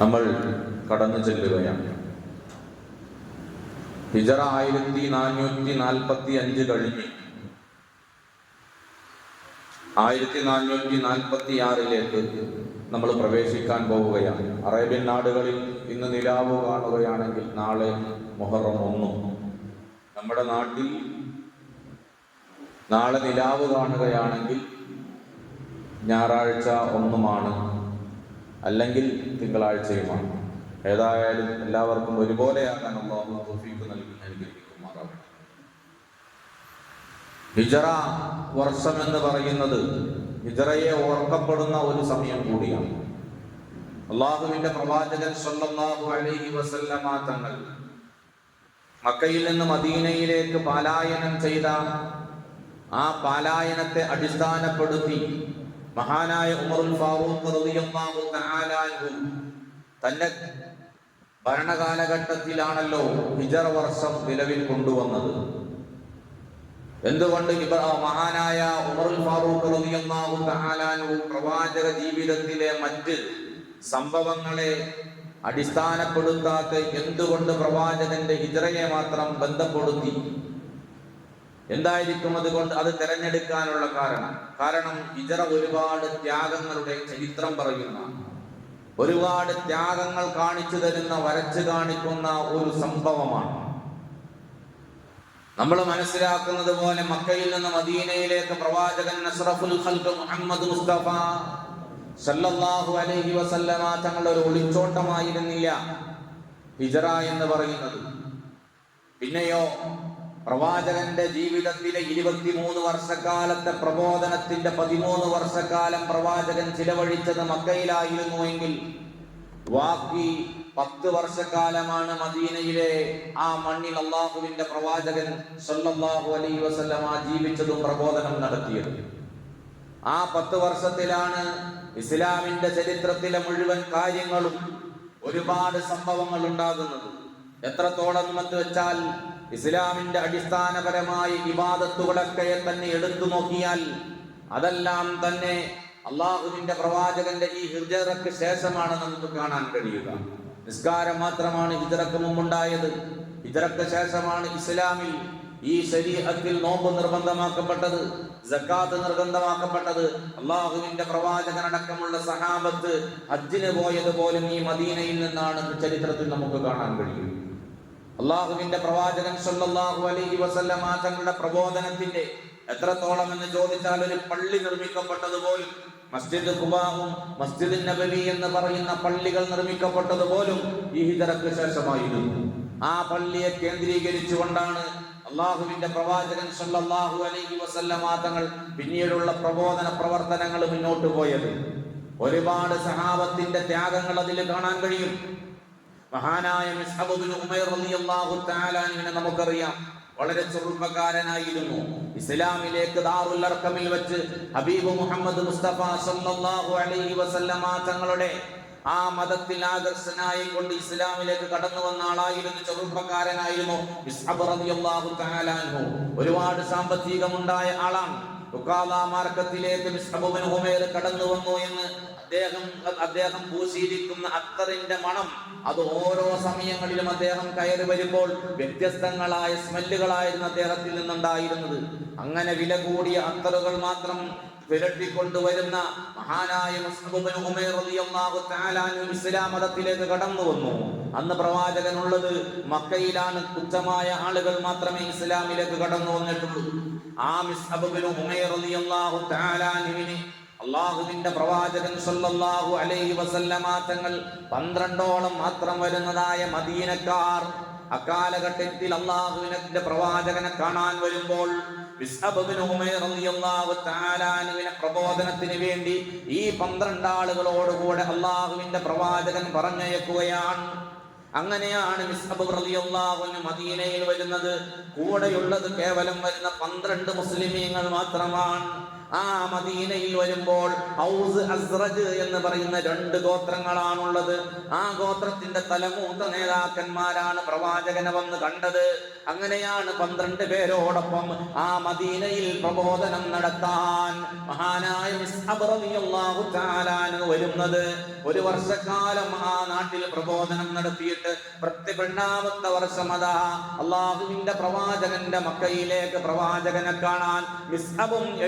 നമ്മൾ കടന്നു ചെല്ലുകയാണ്. ഹിജറ ആയിരത്തി നാനൂറ്റി നാൽപ്പത്തി അഞ്ച് കഴിഞ്ഞ് ആയിരത്തി നാനൂറ്റി നാൽപ്പത്തി ആറിലേക്ക് നമ്മൾ പ്രവേശിക്കാൻ പോവുകയാണ്. അറേബ്യൻ നാടുകളിൽ ഇന്ന് നിലാവ് കാണുകയാണെങ്കിൽ നാളെ മുഹറം ഒന്നും. നമ്മുടെ നാട്ടിൽ നാളെ നിലാവ് കാണുകയാണെങ്കിൽ ഞായറാഴ്ച ഒന്നുമാണ്. അല്ലെങ്കിൽ തിങ്കളാഴ്ചയുമാണ്. ഏതായാലും എല്ലാവർക്കും ഒരുപോലെയാകാൻ അള്ളാഹു തൗഫീഖ് നൽകി അനുഗ്രഹിക്കുമാറാവട്ടെ ഹിജറ വർഷം എന്ന് പറയുന്നത് ഹിജറയെ ഓർക്കപ്പെടുന്ന ഒരു സമയം കൂടിയാണ്. അള്ളാഹുവിന്റെ പ്രവാചകൻ അലൈഹി വസല്ലമ തങ്ങൾ മക്കയിൽ നിന്ന് മദീനയിലേക്ക് പാലായനം ചെയ്ത ആ പാലായനത്തെ അടിസ്ഥാനപ്പെടുത്തി മഹാനായ ഉമറുൽ ഫാറൂഖ് റളിയല്ലാഹു തആല തന്റെ ഭരണകാലഘട്ടത്തിലാണല്ലോ ഹിജറ വർഷം നിലവിൽ കൊണ്ടുവന്നത്. എന്തുകൊണ്ട് മഹാനായ ഉമറുൽ ഫാറൂഖ് റളിയല്ലാഹു തആല അൻഹു പ്രവാചക ജീവിതത്തിലെ മറ്റ് സംഭവങ്ങളെ അടിസ്ഥാനപ്പെടുത്താത്ത എന്തുകൊണ്ട് പ്രവാചകന്റെ ഹിജറയെ മാത്രം ബന്ധപ്പെടുത്തി? എന്തായിരിക്കും അതുകൊണ്ട് അത് തിരഞ്ഞെടുക്കാനുള്ള കാരണം? കാരണം ഇതര ഒരുപാട് ത്യാഗങ്ങളുടെ ചരിത്രം പറയുന്ന. ഒരുപാട് ത്യാഗങ്ങൾ കാണിച്ചു തരുന്ന വരച്ചു കാണിക്കുന്ന ഒരു സംഭവമാണ്. നമ്മൾ മനസ്സിലാക്കുന്നത് പോലെ മക്കയിൽ നിന്ന് മദീനയിലേക്ക് പ്രവാചകൻ മുഹമ്മദ് മുസ്തഫ സല്ലല്ലാഹു അലൈഹി വസല്ലമ തങ്ങളുടെ ഒരു ഒളിച്ചോട്ടമായിരുന്നില്ല. ഹിജറ എന്ന് പറയുന്നത്. പിന്നെയോ പ്രവാചകന്റെ ജീവിതത്തിലെ ഇരുപത്തിമൂന്ന് വർഷക്കാലത്തെ പ്രബോധനത്തിന്റെ പതിമൂന്ന് വർഷക്കാലം പ്രവാചകൻ ചിലവഴിച്ചത് മക്കയിലായിരുന്നു എങ്കിൽ വാക്കി പത്ത് വർഷക്കാലമാണ് മദീനയിലെ ആ മണ്ണിൽ അള്ളാഹുവിന്റെ പ്രവാചകൻ സല്ലല്ലാഹു അലൈഹി വസല്ലമ ജീവിച്ചതും പ്രബോധനം നടത്തിയത്. ആ പത്ത് വർഷത്തിലാണ് ഇസ്ലാമിന്റെ ചരിത്രത്തിലെ മുഴുവൻ കാര്യങ്ങളും ഒരുപാട് സംഭവങ്ങൾ ഉണ്ടാകുന്നത്. എത്രത്തോളം എന്ന് വെച്ചാൽ ഇസ്ലാമിന്റെ അടിസ്ഥാനപരമായ ഇബാദത്തുകളൊക്കെ തന്നെ എടുത്തു നോക്കിയാൽ അതെല്ലാം തന്നെ അള്ളാഹുവിന്റെ പ്രവാചകന്റെ ഈ ഹൃദയക്ക് ശേഷമാണ് നമുക്ക് കാണാൻ കഴിയുക. നിസ്കാരം മാത്രമാണ് ഹിജറക്ക് മുമ്പുണ്ടായത്. ഹിജറക്ക് ശേഷമാണ് ഇസ്ലാമിൽ ഈ ശരീരത്തിൽ നോമ്പ് നിർബന്ധമാക്കപ്പെട്ടത് ജക്കാത്ത് നിർബന്ധമാക്കപ്പെട്ടത്. അള്ളാഹുവിന്റെ പ്രവാചകനടക്കമുള്ള സഹാബത്ത് ഹജ്ജിന് പോയത് പോലും ഈ മദീനയിൽ നിന്നാണ് ചരിത്രത്തിൽ നമുക്ക് കാണാൻ കഴിയും അള്ളാഹുവിന്റെ പ്രവാചകൻ സല്ലല്ലാഹു അലൈഹി വസല്ലമ തങ്ങളുടെ പ്രബോധനത്തിന്റെ എത്രത്തോളം എന്ന് ചോദിച്ചാൽ ഒരു പള്ളി നിർമ്മിക്കപ്പെട്ടതുപോലും മസ്ജിദ് ഖുബാവും മസ്ജിദ് നബവി എന്ന് പറയുന്ന പള്ളികൾ നിർമ്മിക്കപ്പെട്ടതുപോലും ഈ ഹിജറക്ക് ശേഷമായിരുന്നു ആ പള്ളിയെ കേന്ദ്രീകരിച്ചുകൊണ്ടാണ് അള്ളാഹുവിന്റെ പ്രവാചകൻ സല്ലല്ലാഹു അലൈഹി വസല്ലമ തങ്ങൾ പിന്നീടുള്ള പ്രബോധന പ്രവർത്തനങ്ങൾ മുന്നോട്ട് പോയത്. ഒരുപാട് സഹാബത്തിന്റെ ത്യാഗങ്ങൾ അതിൽ കാണാൻ കഴിയും. മഹാനായ നമുക്കറിയാം. വളരെ ചെറുപ്പക്കാരനായിരുന്നു. ഇസ്ലാമിലേക്ക് ദാറുൽ അർക്കമിൽ വെച്ച് ഹബീബ് മുഹമ്മദ് മുസ്തഫ സല്ലല്ലാഹു അലൈഹി വസല്ലമ തങ്ങളുടെ ആ മതത്തിൽ ആകർഷനായി കൊണ്ട് ഇസ്ലാമിലേക്ക് കടന്നു വന്ന ആളായിരുന്നു ചെറുപ്പക്കാരനായിരുന്നു ഒരുപാട് സാമ്പത്തികമുണ്ടായ ആളാണ്. ഇബ്നു ഉമൈർ കടന്നു വന്നു എന്ന് അദ്ദേഹം അദ്ദേഹം പൂശിയിരിക്കുന്ന അത്തറിന്റെ മണം അത് ഓരോ സമയങ്ങളിലും അദ്ദേഹം കയറി വരുമ്പോൾ വ്യത്യസ്തങ്ങളായ സ്മെല്ലുകളായിരുന്നു അദ്ദേഹത്തിൽ നിന്നുണ്ടായിരുന്നത്. അങ്ങനെ വില കൂടിയ അത്തറുകൾ മാത്രം വിരട്ടിക്കൊണ്ടുവരുന്ന മഹാനായ ഇസ്ലാം മതത്തിലേക്ക് കടന്നു വന്നു അന്ന് പ്രവാചകനുള്ളത് മക്കയിലാണ്. തുച്ഛമായ ആളുകൾ മാത്രമേ ഇസ്ലാമിലേക്ക് കടന്നു വന്നിട്ടുള്ളൂ. അള്ളാഹുവിന്റെ പ്രവാചകൻ സല്ലല്ലാഹു അലൈഹി വസല്ലമ തങ്ങൾ പന്ത്രണ്ടോളം മാത്രം വരുന്നതായ മദീനക്കാർ അക്കാലഘട്ടത്തിൽ അള്ളാഹുവിനെ പ്രവാചകനെ കാണാൻ വരുമ്പോൾ പ്രബോധനത്തിന് വേണ്ടി ഈ പന്ത്രണ്ട് ആളുകളോടുകൂടെ അള്ളാഹുവിന്റെ പ്രവാചകൻ പറഞ്ഞയക്കുകയാണ്. അങ്ങനെയാണ് മദീനയിൽ വരുന്നത്. കൂടെയുള്ളത് കേവലം വരുന്ന പന്ത്രണ്ട് മുസ്ലിമീങ്ങൾ മാത്രമാണ്. ആ മദീനയിൽ വരുമ്പോൾ ഔസ് അസ്രജ് എന്ന് പറയുന്ന രണ്ട് ഗോത്രങ്ങളാണുള്ളത്. ആ ഗോത്രത്തിന്റെ തലമൂത്ത നേതാക്കന്മാരാണ് പ്രവാചകനെ വന്ന് കണ്ടത്. അങ്ങനെയാണ് പന്ത്രണ്ട് പേരോടൊപ്പം ആ മദീനയിൽ പ്രബോധനം നടത്താൻ മഹാനായ വരുന്നത്. ഒരു വർഷക്കാലം ആ നാട്ടിൽ പ്രബോധനം നടത്തിയിട്ട് പ്രത്യപെണ്ണാമത്തെ വർഷം അതാ അള്ളാഹുവിന്റെ പ്രവാചകന്റെ മക്കയിലേക്ക് പ്രവാചകനെ കാണാൻ മിസ്ഹബും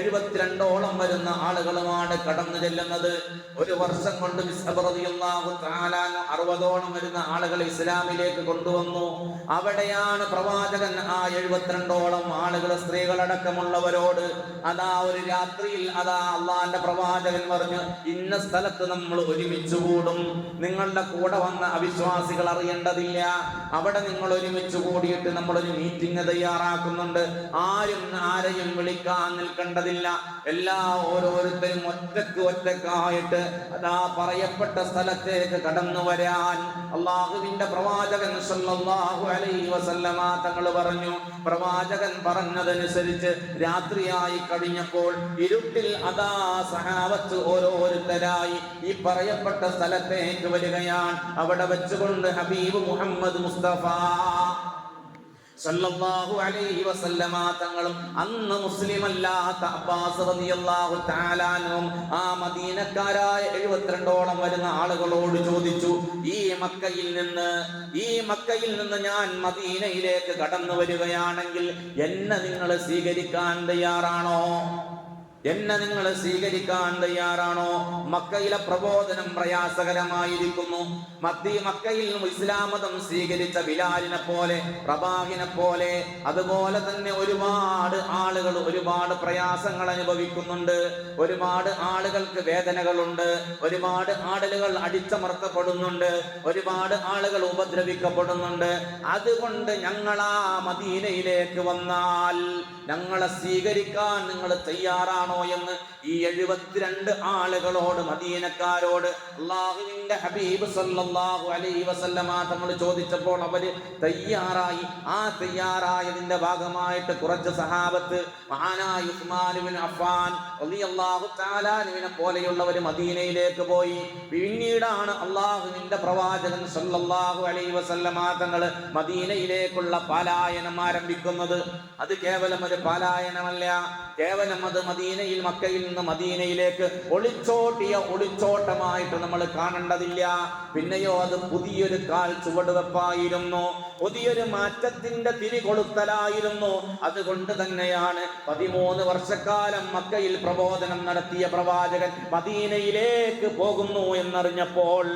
എഴുപത്തിരണ്ടോളം വരുന്ന ആളുകളുമാണ് കടന്നു ചെല്ലുന്നത്. ഒരു വർഷം കൊണ്ട് അറുപതോളം വരുന്ന ആളുകൾ ഇസ്ലാമിലേക്ക് കൊണ്ടുവന്നു. അവിടെയാണ് പ്രവാചകൻ ആ എഴുപത്തിരണ്ടോളം ആളുകൾ സ്ത്രീകളടക്കമുള്ളവരോട് അതാ ഒരു രാത്രിയിൽ അതാ അള്ളാന്റെ പ്രവാചകൻ പറഞ്ഞു ഇന്ന സ്ഥലത്ത് നമ്മൾ ഒരുമിച്ച് കൂടും. നിങ്ങളുടെ കൂടെ വന്ന അവിശ്വാസികൾ അറിയേണ്ടതില്ല. അവിടെ നിങ്ങൾ ഒരുമിച്ച് കൂടിയിട്ട് നമ്മളൊരു മീറ്റിംഗ് തയ്യാറാക്കുന്നുണ്ട്. ആരും ആരെയും വിളിക്കാൻ നിൽക്കേണ്ടതില്ല. എല്ലാ ഓരോരുത്തരും ഒറ്റയ്ക്ക് ഒറ്റക്കായിട്ട് അതാ പറയപ്പെട്ട സ്ഥലത്തേക്ക് കടന്നു വരാൻ അള്ളാഹുവിന്റെ പ്രവാചകൻ സല്ലല്ലാഹു അലൈഹി വസല്ലമ തങ്ങൾ പറഞ്ഞു. പ്രവാചകൻ പറഞ്ഞതനുസരിച്ച് രാത്രിയായി കഴിഞ്ഞപ്പോൾ ഇരുട്ടിൽ അതാ സഹാവത്ത് ഓരോരുത്തരായി ഈ പറയപ്പെട്ട സ്ഥലത്തേക്ക് വരികയാണ്. അവിടെ വെച്ചുകൊണ്ട് ഹബീബ് മുഹമ്മദ് മുസ്തഫ സല്ലല്ലാഹു അലൈഹി വസല്ലമ തങ്ങളും അന്ന് മുസ്ലിം അല്ലാത്ത അബ്ബാസ് റളിയല്ലാഹു തആല ആ മദീനക്കാരായ 72ഓളം വരുന്ന ആളുകളോട് ചോദിച്ചു ഈ മക്കയിൽ നിന്ന് ഈ മക്കയിൽ നിന്ന് ഞാൻ മദീനയിലേക്ക് കടന്നു വരികയാണെങ്കിൽ എന്നെ നിങ്ങൾ സ്വീകരിക്കാൻ തയ്യാറാണോ? എന്നെ നിങ്ങൾ സ്വീകരിക്കാൻ തയ്യാറാണോ? മക്കയിലെ പ്രബോധനം പ്രയാസകരമായിരിക്കുന്നു. മത്തി മക്കയിൽ ഇസ്ലാമതം സ്വീകരിച്ച ബിലാലിനെ പോലെ പ്രഭാഹിനെ പോലെ അതുപോലെ തന്നെ ഒരുപാട് ആളുകൾ ഒരുപാട് പ്രയാസങ്ങൾ അനുഭവിക്കുന്നുണ്ട്. ഒരുപാട് ആളുകൾക്ക് വേദനകളുണ്ട്. ഒരുപാട് ആളുകൾ അടിച്ചമർത്തപ്പെടുന്നുണ്ട്. ഒരുപാട് ആളുകൾ ഉപദ്രവിക്കപ്പെടുന്നുണ്ട്. അതുകൊണ്ട് ഞങ്ങൾ ആ മദീനയിലേക്ക് വന്നാൽ ഞങ്ങളെ സ്വീകരിക്കാൻ നിങ്ങൾ തയ്യാറാണോ? എന്ന് ഈ എഴുപത്തിരണ്ട് ആളുകളോട് മദീനക്കാരോട് അള്ളാഹുവിന്റെ ഹബീബ് സല്ലല്ലാഹു അലൈഹി വസല്ലമ തങ്ങൾ ചോദിച്ചപ്പോൾ അവർ തയ്യാറായി. ആ തയ്യാറായതിന്റെ ഭാഗമായിട്ട് കുറച്ച് സഹാബത്ത് മഹാനായ റളിയല്ലാഹു തആല അൻഹുവിനെ പോലെയുള്ളവർ മദീനയിലേക്ക് പോയി. പിന്നീടാണ് അള്ളാഹുവിന്റെ പ്രവാചകൻ സല്ലല്ലാഹു അലൈഹി വസല്ലമ തങ്ങൾ മദീനയിലേക്കുള്ള പാലായനം ആരംഭിക്കുന്നത്. അത് കേവലം ഒരു പാലായനമല്ല. കേവലം അത് മദീനയിൽ മക്കയിൽ നിന്ന് മദീനയിലേക്ക് ഒളിച്ചോട്ടിയ ഒളിച്ചോട്ടമായിട്ട് നമ്മൾ കാണേണ്ടതില്ല. പിന്നെയോ അത് പുതിയൊരു കാൽ ചുവടുവെപ്പായിരുന്നു. പുതിയൊരു മാറ്റത്തിന്റെ തിരികൊളുത്തലായിരുന്നു. അതുകൊണ്ട് തന്നെയാണ് പതിമൂന്ന് വർഷക്കാലം മക്കയിൽ പ്രബോധനം നടത്തിയ പ്രവാചകൻ മദീനയിലേക്ക് പോകുന്നു എന്നറിഞ്ഞപ്പോൾ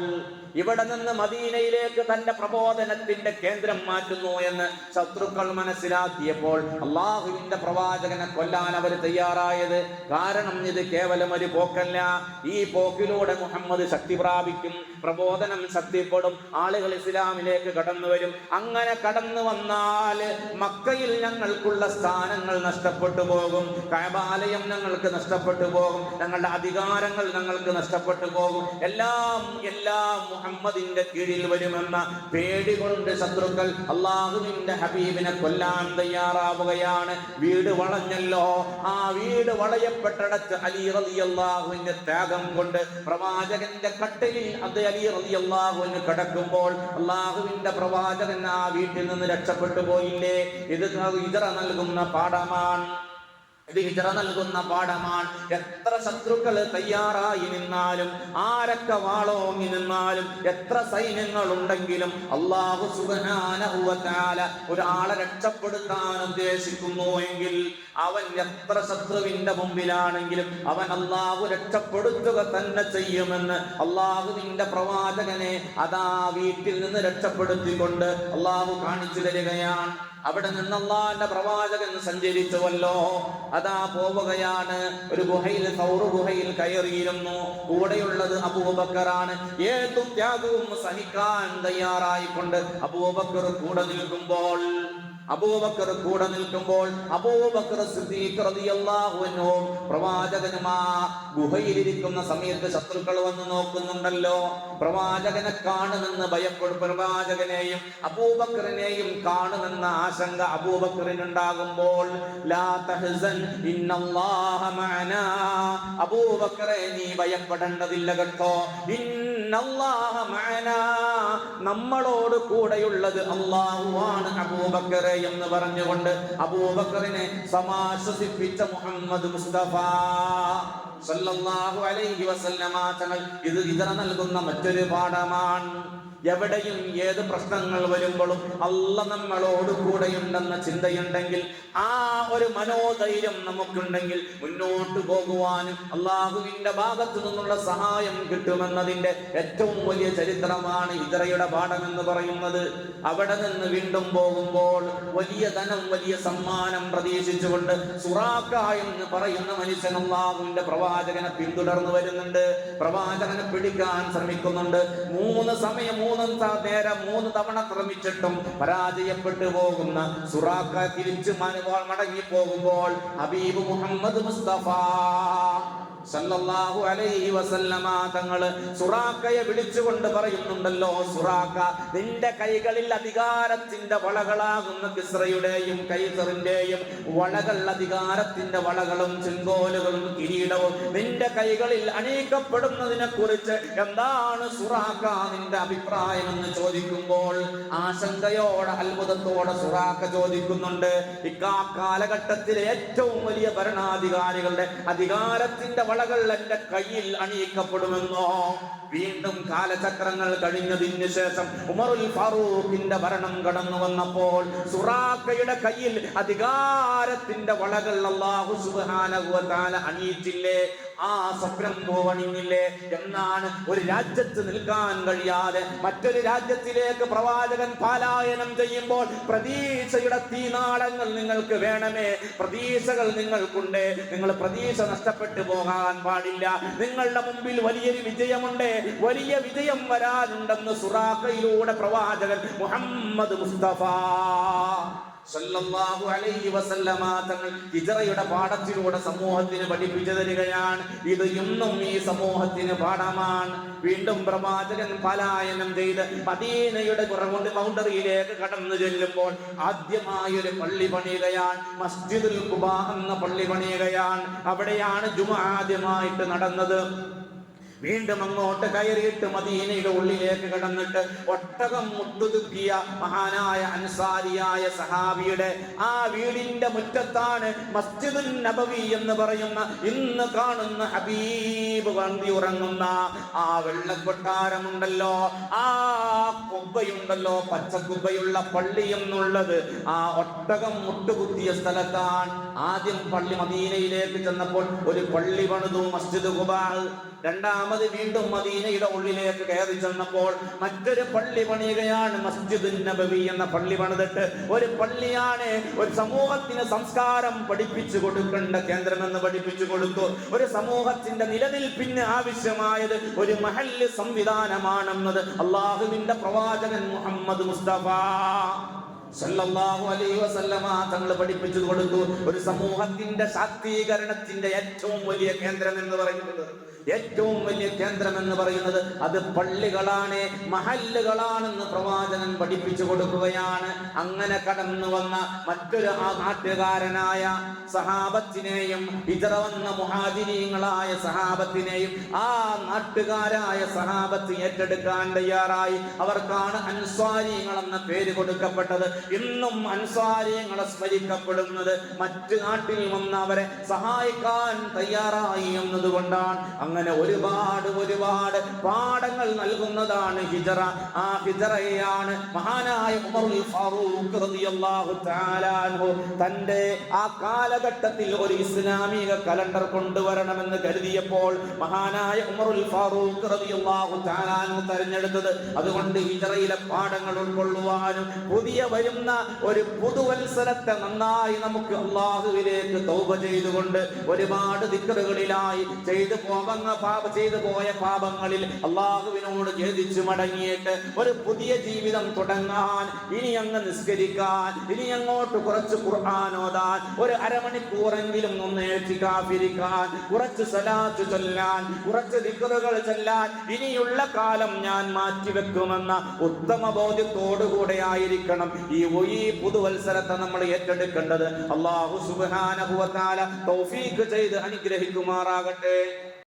ഇവിടെ നിന്ന് മദീനയിലേക്ക് തന്റെ പ്രബോധനത്തിന്റെ കേന്ദ്രം മാറ്റുന്നു എന്ന് ശത്രുക്കൾ മനസ്സിലാക്കിയപ്പോൾ അള്ളാഹുവിന്റെ പ്രവാചകനെ കൊല്ലാൻ അവർ തയ്യാറായത്. കാരണം ഇത് കേവലം ഒരു പോക്കല്ല. ഈ പോക്കിലൂടെ മുഹമ്മദ് ശക്തി പ്രാപിക്കും പ്രബോധനം ശക്തിപ്പെടും ആളുകൾ ഇസ്ലാമിലേക്ക് കടന്നു വരും. അങ്ങനെ കടന്നു വന്നാൽ മക്കയിൽ ഞങ്ങൾക്കുള്ള സ്ഥാനങ്ങൾ നഷ്ടപ്പെട്ടു പോകും കഴബാലയം ഞങ്ങൾക്ക് നഷ്ടപ്പെട്ടു പോകും ഞങ്ങളുടെ അധികാരങ്ങൾ ഞങ്ങൾക്ക് നഷ്ടപ്പെട്ടു പോകും. എല്ലാം എല്ലാം മുഹമ്മദിന്റെ കീഴിൽ വരുമെന്ന പേടി കൊണ്ട് ശത്രുക്കൾ അള്ളാഹുവിന്റെ ഹബീബിനെ കൊല്ലാൻ തയ്യാറാവുകയാണ്. വീട് വളഞ്ഞല്ലോ. ആ വീട് വളയപ്പെട്ടടച്ച് അലി റളിയല്ലാഹുവിന്റെ ത്യാഗം കൊണ്ട് പ്രവാചകന്റെ കട്ടലിൽ അത് അലി റളിയല്ലാഹുവിന് കിടക്കുമ്പോൾ അള്ളാഹുവിന്റെ പ്രവാചകൻ ആ വീട്ടിൽ നിന്ന് രക്ഷപ്പെട്ടു പോയില്ലേ? ഇത് ഇതറ നൽകുന്ന പാഠമാണ്. ഇത് ഹിജറ നൽകുന്ന പാഠമാണ്. എത്ര ശത്രുക്കൾ തയ്യാറായി നിന്നാലും ആരൊക്കെ വാളോങ്ങി നിന്നാലും എത്ര സൈന്യങ്ങൾ ഉണ്ടെങ്കിലും അള്ളാഹു സുബാന ഒരാളെ രക്ഷപ്പെടുത്താൻ ഉദ്ദേശിക്കുന്നു എങ്കിൽ അവൻ എത്ര ശത്രുവിന്റെ മുമ്പിലാണെങ്കിലും അവൻ അള്ളാഹു രക്ഷപ്പെടുത്തുക തന്നെ ചെയ്യുമെന്ന് അള്ളാഹു നിന്റെ പ്രവാചകനെ അതാ വീട്ടിൽ നിന്ന് രക്ഷപ്പെടുത്തിക്കൊണ്ട് അള്ളാഹു കാണിച്ചു തരികയാണ്. അവിടെ നിന്ന് അള്ളാന്റെ പ്രവാചകൻ സഞ്ചരിച്ചുവല്ലോ. അതാ പോവുകയാണ്. ഒരു ഗുഹയിൽ സൗറു ഗുഹയിൽ കയറിയിരുന്നു. കൂടെയുള്ളത് അബൂബക്കറാണ്. ഏതും ത്യാഗവും സഹിക്കാൻ തയ്യാറായിക്കൊണ്ട് അബൂബക്കർ കൂടെ നിൽക്കുമ്പോൾ അബൂബക്കർ കൂടെ നിൽക്കുമ്പോൾ അബൂബക്കർ സിദ്ദീഖ് റളിയല്ലാഹു അൻഹു പ്രവാചകനും ആ ഗുഹയിലിരിക്കുന്ന സമയത്ത് ശത്രുക്കൾ വന്ന് നോക്കുന്നുണ്ടല്ലോ. പ്രവാചകനെ കാണുമെന്ന് ഭയപ്പെടും. പ്രവാചകനെയും അബൂബക്കറിനെയും കാണുമെന്ന ആശങ്ക അബൂബക്കറിനുണ്ടാകുമ്പോൾ അബൂബക്കറെ നീ ഭയപ്പെടേണ്ടതില്ല കേട്ടോ. നമ്മളോട് കൂടെയുള്ളത് അള്ളാഹുവാണ് അബൂബക്കറെ. എന്ന് പറഞ്ഞുകൊണ്ട് അബൂബക്കറിനെ സമാശ്വസിപ്പിച്ച മുഹമ്മദ് മുസ്തഫ. സല്ലല്ലാഹു അലൈഹി വസല്ലമ ഇത് ഇതര നൽകുന്ന മറ്റൊരു പാഠമാണ്. എവിടെയും ഏത് പ്രശ്നങ്ങൾ വരുമ്പോഴും അല്ല നമ്മളോട് കൂടെയുണ്ടെന്ന ചിന്തയുണ്ടെങ്കിൽ ആ ഒരു മനോധൈര്യം നമുക്കുണ്ടെങ്കിൽ മുന്നോട്ട് പോകുവാനും അള്ളാഹുവിന്റെ ഭാഗത്തു നിന്നുള്ള സഹായം കിട്ടുമെന്നതിന്റെ ഏറ്റവും വലിയ ചരിത്രമാണ് ഇതറയുടെ പാഠം എന്ന് പറയുന്നത്. അവിടെ നിന്ന് വീണ്ടും പോകുമ്പോൾ വലിയ ധനം വലിയ സമ്മാനം പ്രതീക്ഷിച്ചുകൊണ്ട് സുറാക്ക എന്ന് പറയുന്ന മനുഷ്യൻ അള്ളാഹുവിന്റെ പ്രവാചകനെ പിന്തുടർന്നു വരുന്നുണ്ട്. പ്രവാചകനെ പിടിക്കാൻ ശ്രമിക്കുന്നുണ്ട്. മൂന്ന് സമയം മൂന്ന് ത- നേരം? മൂന്ന് തവണ ശ്രമിച്ചിട്ടും പരാജയപ്പെട്ടു പോകുന്ന സുറാക്ക തിരിച്ചു മടങ്ങി പോകുമ്പോൾ ഹബീബ് മുഹമ്മദ് മുസ്തഫ സല്ലല്ലാഹു അലൈഹി വസല്ലമ തങ്ങൾ സുറാക്കയെ വിളിച്ചുകൊണ്ട് പറയുന്നുണ്ടല്ലോ സുറാക്ക നിന്റെ കൈകളിൽ അധികാരത്തിന്റെ വളകളാകുന്ന കിസ്രയുടെയും കൈസറിന്റെയും വളകൾ അധികാരത്തിന്റെ വളകളും ചെങ്കോലുകളും കിരീടവും നിന്റെ കൈകളിൽ അണീക്കപ്പെടുന്നതിനെ കുറിച്ച് എന്താണ് സുറാക്ക നിന്റെ അഭിപ്രായം എന്ന് ചോദിക്കുമ്പോൾ ആശങ്കയോടെ അത്ഭുതത്തോടെ സുറാക്ക ചോദിക്കുന്നുണ്ട്. ഇക്കാ കാലഘട്ടത്തിലെ ഏറ്റവും വലിയ ഭരണാധികാരികളുടെ അധികാരത്തിന്റെ വളകൾ എന്റെ കയ്യിൽ അണിയിക്കപ്പെടുമെന്നോ? വീണ്ടും കാലചക്രങ്ങൾ കഴിഞ്ഞതിന് ശേഷം ഉമറുൽ ഫാറൂഖിന്റെ ഭരണം കടന്നു വന്നപ്പോൾ സുറാക്കയുടെ കയ്യിൽ അധികാരത്തിന്റെ വളകൾ അള്ളാഹു തആല അണിയിച്ചില്ലേ? ആ സ്വപ്നം പോവണിങ്ങില്ലേ എന്നാണ് ഒരു രാജ്യത്ത് നിൽക്കാൻ കഴിയാതെ മറ്റൊരു രാജ്യത്തിലേക്ക് പ്രവാചകൻ പാലായനം ചെയ്യുമ്പോൾ പ്രതീക്ഷയുടെ തീനാളങ്ങൾ നിങ്ങൾക്ക് വേണമേ? പ്രതീക്ഷകൾ നിങ്ങൾക്കുണ്ട്. നിങ്ങൾ പ്രതീക്ഷ നഷ്ടപ്പെട്ടു പോകാൻ പാടില്ല. നിങ്ങളുടെ മുമ്പിൽ വലിയൊരു വിജയമുണ്ട്. വലിയ വിജയം വരാനുണ്ടെന്ന് സുറാഖയിലൂടെ പ്രവാചകൻ മുഹമ്മദ് മുസ്തഫ. സല്ലല്ലാഹു അലൈഹി വസല്ലമ തങ്ങൾ ഹിജറയുടെ പാഠത്തിലൂടെ സമൂഹത്തിന് പഠിപ്പിച്ചു തരികയാണ് ഇത് ഇന്നും ഈ സമൂഹത്തിന് പാഠമാണ്. വീണ്ടും പ്രവാചകൻ പലായനം ചെയ്ത് മദീനയുടെ കുറവുണ്ട് ബൗണ്ടറിയിലേക്ക് കടന്നു ചെല്ലുമ്പോൾ ആദ്യമായൊരു പള്ളി പണിയുകയാണ്. മസ്ജിദുൽ കുബ എന്ന പള്ളി പണിയുകയാണ്. അവിടെയാണ് ജുമ ആദ്യമായിട്ട് നടന്നത്. വീണ്ടും അങ്ങോട്ട് കയറിയിട്ട് മദീനയുടെ ഉള്ളിലേക്ക് കടന്നിട്ട് ഒട്ടകം മുട്ടുതുക്കിയ മഹാനായ അൻസാരിയായ സഹാബിയുടെ ആ വീടിന്റെ മുറ്റത്താണ് മസ്ജിദുൻ നബവി എന്ന് പറയുന്ന ഇന്ന് കാണുന്ന ഹബീബ് വന്തി ഉറങ്ങുന്ന ആ വെള്ളക്കൊട്ടാരമുണ്ടല്ലോ ആ കുബ്ബയുണ്ടല്ലോ പച്ചക്കുബ്ബയുള്ള പള്ളി എന്നുള്ളത്. ആ ഒട്ടകം മുട്ടുകുത്തിയ സ്ഥലത്താണ് ആദ്യം പള്ളി മദീനയിലേക്ക് ചെന്നപ്പോൾ ഒരു പള്ളി പണിതു മസ്ജിദ് കുബാ. രണ്ടാമത് വീണ്ടും മദീനയുടെ ഉള്ളിലേക്ക് കയറി ചെന്നപ്പോൾ മറ്റൊരു പള്ളി പണിയുകയാണ് മസ്ജിദ് നബവി എന്ന പള്ളി പണിതിട്ട് ഒരു പള്ളിയാണ് ഒരു സമൂഹത്തിന് സംസ്കാരം പഠിപ്പിച്ചു കൊടുക്കേണ്ട കേന്ദ്രമെന്ന് പഠിപ്പിച്ചു കൊടുത്തു. ഒരു സമൂഹത്തിന്റെ നിലനിൽപ്പിന് ആവശ്യമായത് ഒരു മഹല്ല് സംവിധാനമാണെന്നത് അള്ളാഹുവിന്റെ പ്രവാചകൻ മുഹമ്മദ് മുസ്തഫ സല്ലല്ലാഹു അലൈഹി വസല്ലമ തങ്ങൾ പഠിപ്പിച്ചു കൊടുത്തു. ഒരു സമൂഹത്തിന്റെ ശാക്തീകരണത്തിന്റെ ഏറ്റവും വലിയ കേന്ദ്രം എന്ന് പറയുന്നത് ഏറ്റവും വലിയ കേന്ദ്രം എന്ന് പറയുന്നത് അത് പള്ളികളാണ് മഹല്ലുകളാണെന്ന് പ്രവാചകൻ പഠിപ്പിച്ചു കൊടുക്കുകയാണ്. അങ്ങനെ കടന്നു വന്ന മറ്റൊരു നാട്ടുകാരനായ സഹാബത്തിനെയും ഇതറ വന്ന മുഹാജിനീങ്ങളായ സഹാബത്തിനെയും ആ നാട്ടുകാരായ സഹാബത്ത് ഏറ്റെടുക്കാൻ തയ്യാറായി. അവർക്കാണ് അൻസ്വാരിങ്ങൾ എന്ന പേര് കൊടുക്കപ്പെട്ടത്. ഇന്നും അൻസ്വാരിങ്ങളെ സ്മരിക്കപ്പെടുന്നത് മറ്റു നാട്ടിൽ വന്ന അവരെ സഹായിക്കാൻ തയ്യാറായി എന്നതുകൊണ്ടാണ്. അങ്ങനെ ഒരുപാട് ഒരുപാട് പാഠങ്ങൾ നൽകുന്നതാണ് ഹിജറ. ആ ഹിജറയാണ് മഹാനായ ഉമറുൽ ഫാറൂഖ് റളിയല്ലാഹു തആല തന്റെ ആ കാലഘട്ടത്തിൽ ഒരു ഇസ്ലാമിക കലണ്ടർ കൊണ്ടുവരണമെന്ന് കരുതിയപ്പോൾ മഹാനായ ഉമറുൽ ഫാറൂഖ് റളിയല്ലാഹു തആല തെരഞ്ഞെടുത്തത്. അതുകൊണ്ട് ഹിജറയിലെ പാഠങ്ങൾ ഉൾക്കൊള്ളുവാനും പുതിയ വരുന്ന ഒരു പുതുവത്സരത്തെ നന്നായി നമുക്ക് അള്ളാഹുവിലേക്ക് തൗബ ചെയ്തുകൊണ്ട് ഒരുപാട് ദിക്കറുകളിലായി ചെയ്തു പോവങ്ങ പാപ ചെയ്തു പോയ പാപങ്ങളിൽ അള്ളാഹുവിനോട് ഖേദിച്ചു മടങ്ങിയിട്ട് ഒരു പുതിയ ജീവിതം തുടങ്ങാൻ ഇനി അങ്ങ് നിസ്കരിക്കാൻ ഇനി അങ്ങോട്ട് കുറച്ച് ഖുർആാനോദാൻ ഒരു അരമണിക്കൂറെങ്കിലും ഒന്ന് ഏറ്റിക്കാതിരിക്കാൻ കുറച്ച് സലാത്ത് ചൊല്ലാൻ കുറച്ച് ദിക്കറുകൾ ചൊല്ലാൻ ഇനിയുള്ള കാലം ഞാൻ മാറ്റിവെക്കുമെന്ന ഉത്തമ ബോധ്യത്തോടുകൂടെ ആയിരിക്കണം ഈ ഈ പുതുവത്സരത്തെ നമ്മൾ ഏറ്റെടുക്കേണ്ടത്. അള്ളാഹു സുബാനുഭവത്താല തൗഫീഖ് ചെയ്ത് അനുഗ്രഹിക്കുമാറാകട്ടെ.